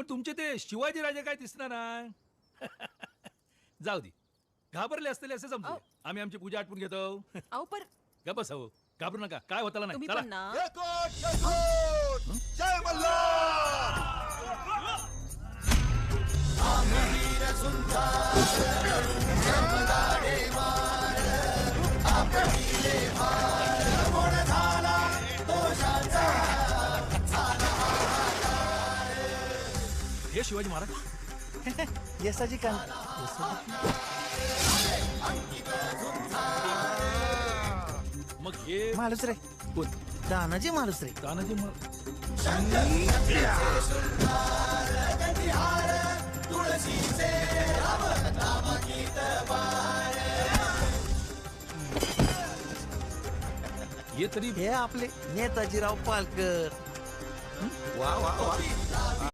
पण तुमचे ते शिवाजी राजे काय दिसणार ना जाऊ दे. घाबरले असतील असं समजू. आम्ही आमची पूजा आटपून घेतो. अहो पर ग बस हो. घाबरू नका. काय होताला नाही. चला. पण ना. मल्हार. हे शिवाजी महाराज. यसाची का मग हे माणूस रे. कोण? दानाजी माणूस रे. तानाजी हे तरी हे आपले नेताजीराव पालकर. वा वा वा.